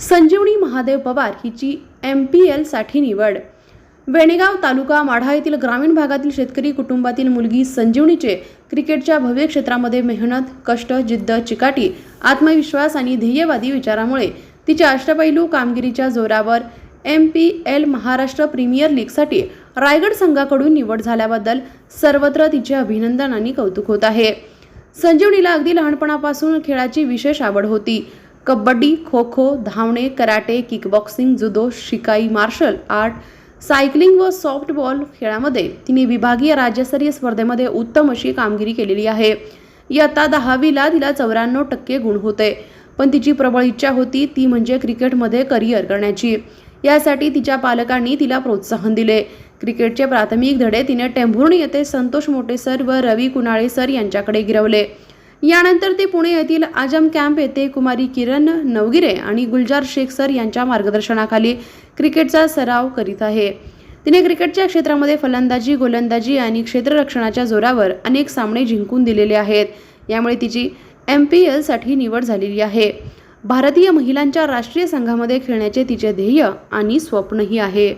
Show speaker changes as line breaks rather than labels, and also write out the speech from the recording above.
संजीवनी महादेव पवार हिची M P एलसाठी निवड. वेणेगाव तालुका माढा येथील ग्रामीण भागातील शेतकरी कुटुंबातील मुलगी संजीवनीचे क्रिकेटच्या भव्य क्षेत्रामध्ये मेहनत कष्ट जिद्द चिकाटी आत्मविश्वास आणि ध्येयवादी विचारामुळे तिच्या अष्टपैलू कामगिरीच्या जोरावर M P L Maharashtra premier लीगसाठी Raigad संघाकडून निवड झाल्याबद्दल सर्वत्र तिचे अभिनंदन आणि कौतुक होत आहे. संजीवनीला अगदी लहानपणापासून खेळाची विशेष आवड होती. कबड्डी खो खो धावणे कराटे किकबॉक्सिंग जुदो शिकाई मार्शल आर्ट सायकलिंग व सॉफ्टबॉल खेळामध्ये तिने विभागीय राज्यस्तरीय स्पर्धेमध्ये उत्तम अशी कामगिरी केलेली आहे. इयत्ता दहावीला तिला चौऱ्याण्णव टक्के गुण होते पण तिची प्रबळ इच्छा होती ती म्हणजे क्रिकेटमध्ये करिअर करण्याची. यासाठी तिच्या पालकांनी तिला प्रोत्साहन दिले. क्रिकेटचे प्राथमिक धडे तिने टेंभुर्णी येथे संतोष मोटे सर व रवी कुणाळे सर यांच्याकडे गिरवले. यानंतर ते पुणे येथील आजम कॅम्प येथे कुमारी किरण नवगिरे आणि गुलजार शेख सर यांच्या मार्गदर्शनाखाली क्रिकेटचा सराव करीत आहे. तिने क्रिकेटच्या क्षेत्रामध्ये फलंदाजी गोलंदाजी आणि क्षेत्ररक्षणाच्या जोरावर अनेक सामने जिंकून दिलेले आहेत. यामुळे तिची एम पी एलसाठी निवड झालेली आहे. भारतीय महिलांच्या राष्ट्रीय संघामध्ये खेळण्याचे तिचे ध्येय आणि स्वप्नही आहे.